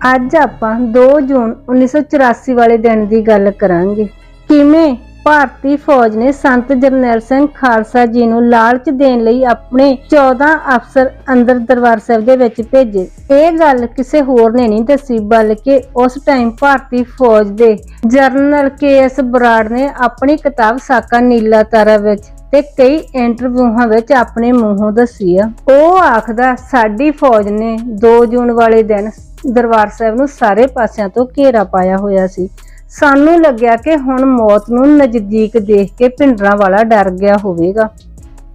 ਅੱਜ ਆਪਾਂ 2 ਜੂਨ 1984 ਵਾਲੇ ਦਿਨ ਦੀ ਗੱਲ ਕਰਾਂਗੇ ਕਿਵੇਂ ਭਾਰਤੀ ਫੌਜ ਨੇ ਸੰਤ ਜਰਨੈਲ ਸਿੰਘ ਖਾਲਸਾ ਜੀ ਨੂੰ ਲਾਲਚ ਦੇਣ ਲਈ ਆਪਣੇ 14 ਅਫਸਰ ਅੰਦਰ ਦਰਬਾਰ ਸਾਹਿਬ ਦੇ ਵਿੱਚ ਭੇਜੇ ਇਹ ਗੱਲ ਕਿਸੇ ਹੋਰ ਨੇ ਨਹੀਂ ਦੱਸੀ, ਬਲਕਿ ਉਸ ਟਾਈਮ ਭਾਰਤੀ ਫੌਜ ਦੇ ਜਰਨਲ ਕੇ.ਐਸ. ਬਰਾੜ ਨੇ ਆਪਣੀ ਕਿਤਾਬ ਸਾਕਾ ਨੀਲਾ ਤਾਰਾ ਵਿੱਚ ਤੇ ਕਈ ਇੰਟਰਵਿਊਆਂ ਵਿੱਚ ਆਪਣੇ ਮੂੰਹੋਂ ਦੱਸੀ ਆ ਉਹ ਆਖਦਾ, ਸਾਡੀ ਫੌਜ ਨੇ 2 ਜੂਨ ਵਾਲੇ ਦਿਨ ਦਰਬਾਰ ਸਾਹਿਬ ਨੂੰ ਸਾਰੇ ਪਾਸਿਆਂ ਤੋਂ ਘੇਰਾ ਪਾਇਆ ਹੋਇਆ ਸੀ। ਸਾਨੂੰ ਲੱਗਿਆ ਕਿ ਹੁਣ ਮੌਤ ਨੂੰ ਨਜ਼ਦੀਕ ਦੇਖ ਕੇ ਭਿੰਡਰਾਂ ਵਾਲਾ ਡਰ ਗਿਆ ਹੋਵੇਗਾ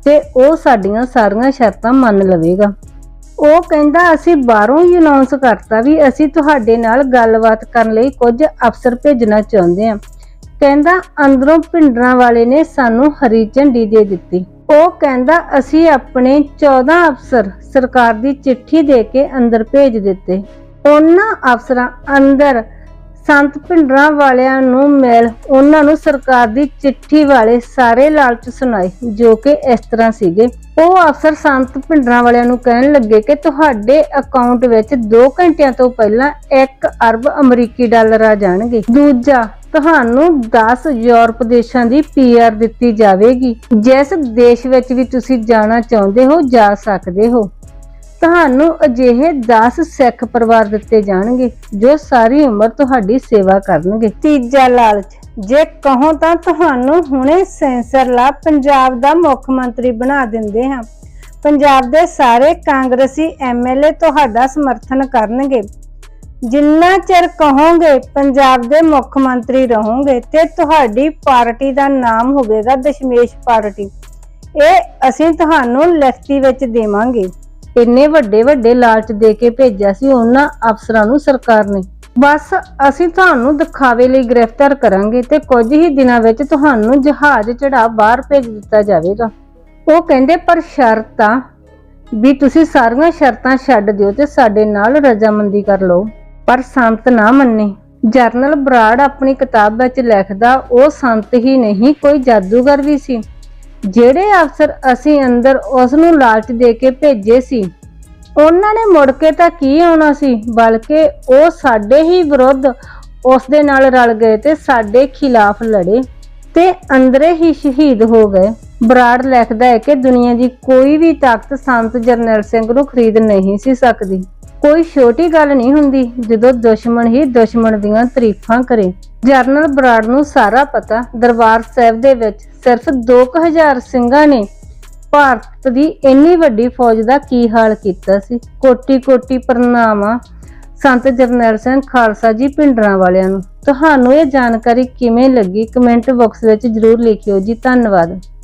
ਤੇ ਉਹ ਸਾਡੀਆਂ ਸਾਰੀਆਂ ਸ਼ਰਤਾਂ ਮੰਨ ਲਵੇਗਾ। ਉਹ ਕਹਿੰਦਾ, ਅਸੀਂ ਬਾਹਰੋਂ ਹੀ ਅਨਾਉਂਸ ਕਰਤਾ ਵੀ ਅਸੀਂ ਤੁਹਾਡੇ ਨਾਲ ਗੱਲਬਾਤ ਕਰਨ ਲਈ ਕੁਝ ਅਫਸਰ ਭੇਜਣਾ ਚਾਹੁੰਦੇ ਹਾਂ। ਕਹਿੰਦਾ, ਅੰਦਰੋਂ ਭਿੰਡਰਾਂ ਵਾਲੇ ਨੇ ਸਾਨੂੰ ਹਰੀ ਝੰਡੀ ਦੇ ਦਿੱਤੀ। ਉਹ ਕਹਿੰਦਾ, ਅਸੀਂ ਆਪਣੇ 14 ਅਫਸਰ ਸਰਕਾਰ ਦੀ ਚਿੱਠੀ ਦੇ ਕੇ ਅੰਦਰ ਭੇਜ ਦਿੱਤੇ। ਉਹਨਾਂ ਅਫਸਰਾਂ ਅੰਦਰ ਸੰਤ ਭਿੰਡਰਾਂ ਵਾਲਿਆਂ ਨੂੰ ਮਿਲ ਉਹਨਾਂ ਨੂੰ ਸਰਕਾਰ ਦੀ ਚਿੱਠੀ ਵਾਲੇ ਸਾਰੇ ਲਾਲਚ ਸੁਣਾਏ, ਜੋ ਕਿ ਇਸ ਤਰ੍ਹਾਂ ਸੀਗੇ। ਉਹ ਅਫਸਰ ਸੰਤ ਭਿੰਡਰਾਂ ਵਾਲਿਆਂ ਨੂੰ ਕਹਿਣ ਲੱਗੇ ਕਿ ਤੁਹਾਡੇ ਅਕਾਊਂਟ ਵਿੱਚ 2 ਘੰਟਿਆਂ ਤੋਂ ਪਹਿਲਾਂ 1 ਅਰਬ ਅਮਰੀਕੀ ਡਾਲਰ ਆ ਜਾਣਗੇ। ਦੂਜਾ, ਤੁਹਾਨੂੰ 10 ਯੂਰਪ ਦੇਸ਼ਾਂ ਦੀ ਪੀਆਰ ਦਿੱਤੀ ਜਾਵੇਗੀ। ਜਿਸ ਦੇਸ਼ ਵਿੱਚ ਵੀ ਤੁਸੀਂ ਜਾਣਾ ਚਾਹੁੰਦੇ ਹੋ, ਜਾ ਸਕਦੇ ਹੋ। ਤੁਹਾਨੂੰ ਅਜਿਹੇ 10 ਸਿੱਖ ਪਰਿਵਾਰ ਦਿੱਤੇ ਜਾਣਗੇ, ਜੋ ਸਾਰੀ ਉਮਰ ਤੁਹਾਡੀ ਸੇਵਾ ਕਰਨਗੇ। ਤੀਜਾ ਲਾਲਚ, ਜੇ ਕਹੋ ਤਾਂ ਤੁਹਾਨੂੰ ਹੁਣੇ ਸੈਂਸਰ ਲਾ ਪੰਜਾਬ ਦਾ ਮੁੱਖ ਮੰਤਰੀ ਬਣਾ ਦਿੰਦੇ ਹਾਂ। ਪੰਜਾਬ ਦੇ ਸਾਰੇ ਕਾਂਗਰਸੀ ਐਮਐਲਏ ਤੁਹਾਡਾ ਸਮਰਥਨ ਕਰਨਗੇ। ਜਿੰਨਾ ਚਿਰ ਕਹੋਗੇ ਪੰਜਾਬ ਦੇ ਮੁੱਖ ਮੰਤਰੀ ਰਹੋਗੇ, ਤੇ ਤੁਹਾਡੀ ਪਾਰਟੀ ਦਾ ਨਾਮ ਹੋਵੇਗਾ ਦਸ਼ਮੇਸ਼ ਪਾਰਟੀ। ਇਹ ਅਸੀਂ ਤੁਹਾਨੂੰ ਲਿਖਤੀ ਵਿੱਚ ਦੇਵਾਂਗੇ। ਇੰਨੇ ਵੱਡੇ ਵੱਡੇ ਲਾਲਚ ਦੇ ਕੇ ਭੇਜਿਆ ਸੀ, ਉਹਨਾਂ ਅਫਸਰਾਂ ਨੂੰ, ਸਰਕਾਰ ਨੇ। ਬਸ ਅਸੀਂ ਤੁਹਾਨੂੰ ਦਿਖਾਵੇ ਲਈ ਗ੍ਰਿਫਤਾਰ ਕਰਾਂਗੇ ਤੇ ਕੁਝ ਹੀ ਦਿਨਾਂ ਵਿੱਚ ਤੁਹਾਨੂੰ ਜਹਾਜ਼ ਚੜਾ ਬਾਹਰ ਭੇਜ ਦਿੱਤਾ ਜਾਵੇਗਾ। ਉਹ ਕਹਿੰਦੇ, ਪਰ ਸ਼ਰਤ ਆ ਵੀ ਤੁਸੀਂ ਸਾਰੀਆਂ ਸ਼ਰਤਾਂ ਛੱਡ ਦਿਓ ਤੇ ਸਾਡੇ ਨਾਲ ਰਜ਼ਾਮੰਦੀ ਕਰ ਲਓ। ਪਰ ਸੰਤ ਨਾ ਮੰਨੇ। ਜਰਨਲ ਬਰਾੜ ਆਪਣੀ ਕਿਤਾਬ ਵਿੱਚ ਲਿਖਦਾ, ਉਹ ਸੰਤ ਹੀ ਨਹੀਂ, ਕੋਈ ਜਾਦੂਗਰ ਵੀ ਸੀ। ਜਿਹੜੇ ਅਫਸਰ ਅਸੀਂ ਅੰਦਰ ਉਸ ਨੂੰ ਲਾਲਚ ਦੇ ਕੇ ਭੇਜੇ ਸੀ, ਉਹਨਾਂ ਨੇ ਮੁੜ ਕੇ ਤਾਂ ਕੀ ਆਉਣਾ ਸੀ, ਬਲਕਿ ਉਹ ਸਾਡੇ ਹੀ ਵਿਰੁੱਧ ਉਸ ਦੇ ਨਾਲ ਰਲ ਗਏ ਤੇ ਸਾਡੇ ਖਿਲਾਫ ਲੜੇ ਤੇ ਅੰਦਰੇ ਹੀ ਸ਼ਹੀਦ ਹੋ ਗਏ। ਬਰਾੜ ਲਿਖਦਾ ਹੈ ਕਿ ਦੁਨੀਆ ਦੀ ਕੋਈ ਵੀ ਤਾਕਤ ਸੰਤ ਜਰਨੈਲ ਸਿੰਘ ਨੂੰ ਖਰੀਦ ਨਹੀਂ ਸੀ ਸਕਦੀ। ਕੋਈ ਛੋਟੀ ਗੱਲ ਨਹੀਂ ਹੁੰਦੀ ਜਦੋਂ ਦੁਸ਼ਮਣ ਹੀ ਦੁਸ਼ਮਣ ਦੀਆਂ ਤਾਰੀਫਾਂ ਕਰੇ। ਜਰਨਲ ਬਰਾੜ ਨੂੰ ਸਾਰਾ ਪਤਾ, ਦਰਬਾਰ ਸਾਹਿਬ ਦੇ ਵਿੱਚ ਸਿਰਫ 2000 ਸਿੰਘਾਂ ਨੇ ਭਾਰਤ ਦੀ ਇੰਨੀ ਵੱਡੀ ਫੌਜ ਦਾ ਕੀ ਹਾਲ ਕੀਤਾ ਸੀ। ਕੋਟੀ ਕੋਟੀ ਪ੍ਰਣਾਮਾਂ ਸੰਤ ਜਰਨੈਲ ਸਿੰਘ ਖਾਲਸਾ ਜੀ ਪਿੰਡਰਾਂ ਵਾਲਿਆਂ ਨੂੰ। ਤੁਹਾਨੂੰ ਇਹ ਜਾਣਕਾਰੀ ਕਿਵੇਂ ਲੱਗੀ? ਕਮੈਂਟ ਬਾਕਸ ਵਿੱਚ ਜਰੂਰ ਲਿਖਿਓ ਜੀ। ਧੰਨਵਾਦ।